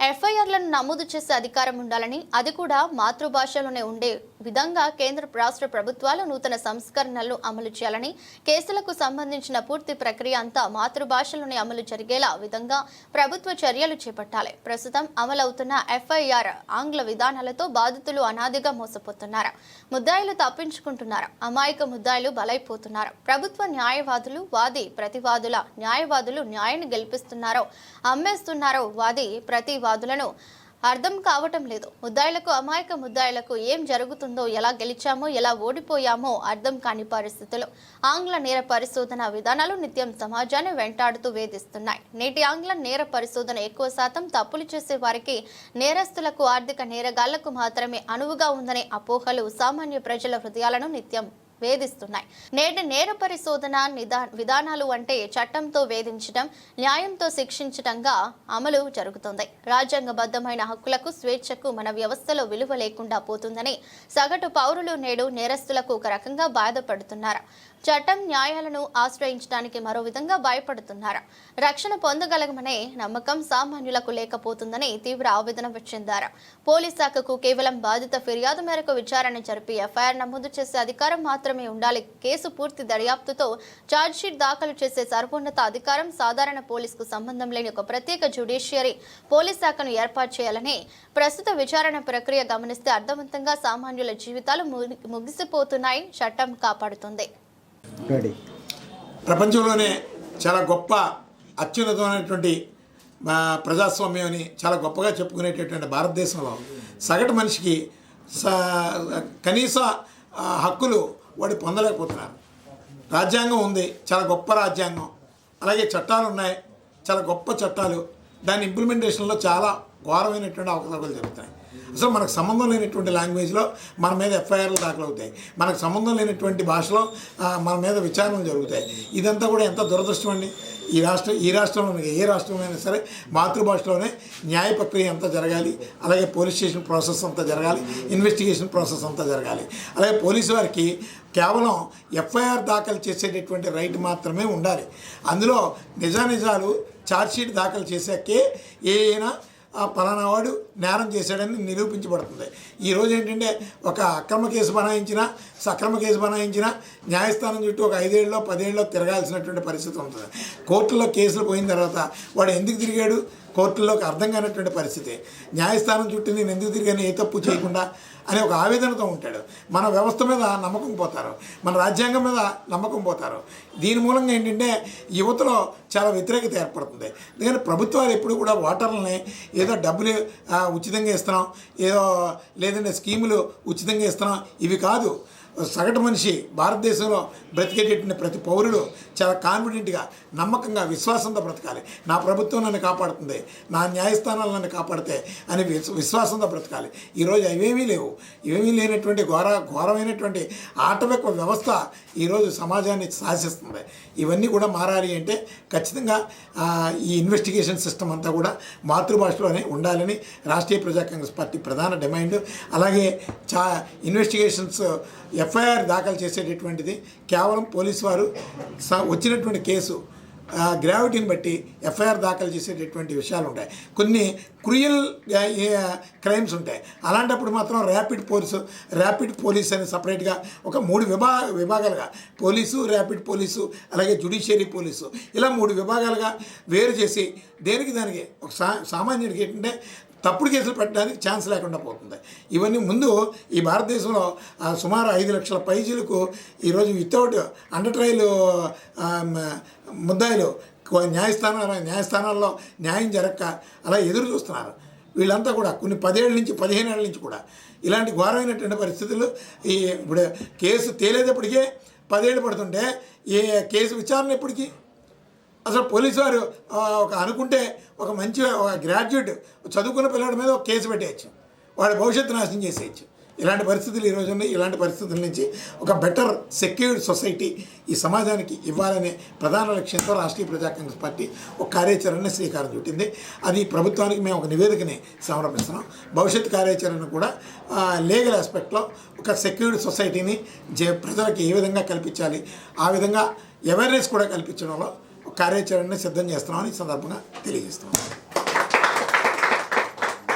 ఎఫ్ఐఆర్లను నమోదు చేసే అధికారం ఉండాలని అది కూడా మాతృభాషలోనే ఉండే విధంగా కేంద్ర రాష్ట్ర ప్రభుత్వాలు నూతన సంస్కరణలు అమలు చేయాలని కేసులకు సంబంధించిన పూర్తి ప్రక్రియ అంతా మాతృభాషలోనే అమలు జరిగేలా విధంగా ప్రభుత్వ చర్యలు చేపట్టాలి. ప్రస్తుతం అమలవుతున్న ఎఫ్ఐఆర్ ఆంగ్ల విధానాలతో బాధితులు అనాదిగా మోసపోతున్నారు. ముద్దాయిలు తప్పించుకుంటున్నారు. అమాయక ముద్దాయిలు బలైపోతున్నారు. ప్రభుత్వ న్యాయవాదులు వాది ప్రతివాదుల న్యాయవాదులు న్యాయాన్ని గెలిపిస్తున్నారో అమ్మేస్తున్నారో వాది వాదులను అర్థం కావటం లేదు. ముద్దాయిలకు అమాయక ముద్దాయిలకు ఏం జరుగుతుందో ఎలా గెలిచామో ఎలా ఓడిపోయామో అర్థం కాని పరిస్థితులు. ఆంగ్ల నేర పరిశోధన విధానాలు నిత్యం సమాజాన్ని వెంటాడుతూ వేధిస్తున్నాయి. నేటి ఆంగ్ల నేర పరిశోధన ఎక్కువ శాతం తప్పులు చేసే వారికి నేరస్తులకు ఆర్థిక నేరగాళ్ళకు మాత్రమే అనువుగా ఉందనే అపోహలు సామాన్య ప్రజల హృదయాలను నిత్యం వేధిస్తున్నాయి. నేటి నేర పరిశోధన నిదా విధానాలు అంటే చట్టంతో వేధించడం న్యాయంతో శిక్షించడంగా అమలు జరుగుతుంది. రాజ్యాంగబద్ధమైన హక్కులకు స్వేచ్ఛకు మన వ్యవస్థలో విలువ లేకుండా పోతుందని సగటు పౌరులు నేడు నేరస్తులకు ఒక రకంగా బాధపడుతున్నారు. చట్టం న్యాయాలను ఆశ్రయించడానికి మరో విధంగా భయపడుతున్నారు. రక్షణ పొందగలగమనే నమ్మకం సామాన్యులకు లేకపోతుందని తీవ్ర ఆవేదన చెందారు. పోలీస్ శాఖకు కేవలం బాధిత ఫిర్యాదు మేరకు విచారణ జరిపి ఎఫ్ఐఆర్ నమోదు చేసే అధికారం మాత్రం మాత్రమే ఉండాలి. కేసు పూర్తి దర్యాప్తుతో ఛార్జ్షీట్ దాఖలు చేసే సర్వోన్నత అధికారం సాధారణ పోలీసుకు సంబంధం లేని ఒక ప్రత్యేక జ్యుడిషియరీ పోలీస్ శాఖను ఏర్పాటు చేయాలని ప్రస్తుత విచారణ ప్రక్రియ గమనిస్తే అర్థవంతంగా సామాన్యుల జీవితాలు ముగి- ముగిసిపోతున్నాయి. చట్టం కాపాడుతుంది. ప్రపంచంలోనే చాలా గొప్ప అత్యున్నతమైనటువంటి ఆ, ప్రజాస్వామ్యం అని చాలా గొప్పగా చెప్పుకునేటటువంటి భారతదేశంలో సగటు మనిషికి కనీస హక్కులు వాడు పొందలేకపోతున్నారు. రాజ్యాంగం ఉంది చాలా గొప్ప రాజ్యాంగం. అలాగే చట్టాలు ఉన్నాయి చాలా గొప్ప చట్టాలు. దాని ఇంప్లిమెంటేషన్లో చాలా ఘోరమైనటువంటి అవకతవకలు జరుగుతాయి. అసలు మనకు సంబంధం లేనటువంటి లాంగ్వేజ్లో మన మీద ఎఫ్ఐఆర్లు దాఖలవుతాయి మనకు సంబంధం లేనటువంటి భాషలో మన మీద విచారణలు జరుగుతాయి. ఇదంతా కూడా ఎంత దురదృష్టం అండి? ఈ రాష్ట్రం ఈ రాష్ట్రంలో ఏ రాష్ట్రంలో అయినా సరే మాతృభాషలోనే న్యాయ ప్రక్రియ అంతా జరగాలి. అలాగే పోలీస్ స్టేషన్ ప్రాసెస్ అంతా జరగాలి. ఇన్వెస్టిగేషన్ ప్రాసెస్ అంతా జరగాలి. అలాగే పోలీసు వారికి కేవలం ఎఫ్ఐఆర్ దాఖలు చేసేటటువంటి రైట్ మాత్రమే ఉండాలి. అందులో నిజానిజాలు ఛార్జ్షీట్ దాఖలు చేశాకే ఏ అయినా ఆ పలానా వాడు నేరం చేశాడని నిరూపించబడుతుంది. ఈరోజు ఏంటంటే ఒక అక్రమ కేసు బనాయించిన సక్రమ కేసు బనాయించిన న్యాయస్థానం చుట్టూ ఒక ఐదేళ్ళలో పదేళ్ళలో తిరగాల్సినటువంటి పరిస్థితి ఉంటుంది. కోర్టులో కేసులు పోయిన తర్వాత వాడు ఎందుకు తిరిగాడు? కోర్టుల్లోకి అర్థం కానటువంటి పరిస్థితి. న్యాయస్థానం చుట్టూ నేను ఎందుకు తిరిగాను? ఏ తప్పు చేయకుండా అనే ఒక ఆవేదనతో ఉంటాడు. మన వ్యవస్థ మీద నమ్మకం పోతారు. మన రాజ్యాంగం మీద నమ్మకం పోతారు. దీని మూలంగా ఏంటంటే యువతలో చాలా వ్యతిరేకత ఏర్పడుతుంది. ఎందుకంటే ప్రభుత్వాలు ఎప్పుడు కూడా ఓటర్లని ఏదో డబ్బులు ఉచితంగా ఇస్తున్నాం ఏదో లేదంటే స్కీములు ఉచితంగా ఇస్తున్నాం. ఇవి కాదు. సగటు మనిషి భారతదేశంలో బ్రతికేటటువంటి ప్రతి పౌరుడు చాలా కాన్ఫిడెంట్గా నమ్మకంగా విశ్వాసంతో బ్రతకాలి. నా ప్రభుత్వం నన్ను కాపాడుతుంది. నా న్యాయస్థానాలు నన్ను కాపాడితే అని విశ్వ- విశ్వాసంతో బ్రతకాలి. ఈరోజు అవేమీ లేవు. ఇవేమీ లేనటువంటి ఘోర ఘోరమైనటువంటి ఆటవిక వ్యవస్థ ఈరోజు సమాజాన్ని శాసిస్తుంది. ఇవన్నీ కూడా మారాలి అంటే ఖచ్చితంగా ఈ ఇన్వెస్టిగేషన్ సిస్టమ్ అంతా కూడా మాతృభాషలోనే ఉండాలని రాష్ట్రీయ ప్రజా కాంగ్రెస్ పార్టీ ప్రధాన డిమాండ్. అలాగే చా ఇన్వెస్టిగేషన్స్ ఎఫ్ఐఆర్ దాఖలు చేసేటటువంటిది కేవలం పోలీసు వారు స- వచ్చినటువంటి కేసు గ్రావిటీని బట్టి ఎఫ్ఐఆర్ దాఖలు చేసేటటువంటి విషయాలు ఉంటాయి. కొన్ని క్రూయల్ క్రైమ్స్ ఉంటాయి. అలాంటప్పుడు మాత్రం ర్యాపిడ్ పోలీసు ర్యాపిడ్ పోలీస్ అని సపరేట్గా ఒక మూడు విభా విభాగాలుగా పోలీసు ర్యాపిడ్ పోలీసు అలాగే జుడిషియరీ పోలీసు ఇలా మూడు విభాగాలుగా వేరు చేసి దేనికి దానికి ఒక సా సామాన్యుడికి ఏంటంటే తప్పుడు కేసులు పెట్టడానికి ఛాన్స్ లేకుండా పోతుంది. ఇవన్నీ ముందు ఈ భారతదేశంలో ఆ, సుమారు ఐదు లక్షల పైజీలకు ఈరోజు వితౌట్ అండర్ ట్రయల్ ముద్దాయిలు న్యాయస్థానాల న్యాయస్థానాల్లో న్యాయం జరగక అలా ఎదురు చూస్తున్నారు. వీళ్ళంతా కూడా కొన్ని పదేళ్ళ నుంచి పదిహేను ఏళ్ళ నుంచి కూడా ఇలాంటి ఘోరమైనటువంటి పరిస్థితులు ఈ ఇప్పుడు కేసు తేలేటప్పటికే పదేళ్ళు పడుతుంటే ఏ కేసు విచారణ ఎప్పటికీ? అసలు పోలీసు వారు ఒక అనుకుంటే ఒక మంచి ఒక గ్రాడ్యుయేట్ చదువుకున్న పిల్లడి మీద ఒక కేసు పెట్టేయచ్చు. వాడి భవిష్యత్తు నాశనం చేసేయచ్చు. ఇలాంటి పరిస్థితులు ఈరోజు ఉన్నాయి. ఇలాంటి పరిస్థితుల నుంచి ఒక బెటర్ సెక్యూర్డ్ సొసైటీ ఈ సమాజానికి ఇవ్వాలనే ప్రధాన లక్ష్యంతో రాష్ట్రీయ ప్రజా కాంగ్రెస్ పార్టీ ఒక కార్యాచరణ శ్రీకారం చుట్టింది. అది ప్రభుత్వానికి మేము ఒక నివేదికని సమర్పిస్తున్నాం. భవిష్యత్ కార్యాచరణ కూడా లీగల్ ఆస్పెక్ట్లో ఒక సెక్యూర్డ్ సొసైటీని జ ప్రజలకు ఏ విధంగా కల్పించాలి ఆ విధంగా అవేర్నెస్ కూడా కల్పించడంలో కార్యాచరణని సిద్ధం చేస్తున్నామని ఈ సందర్భంగా తెలియజేస్తున్నాం.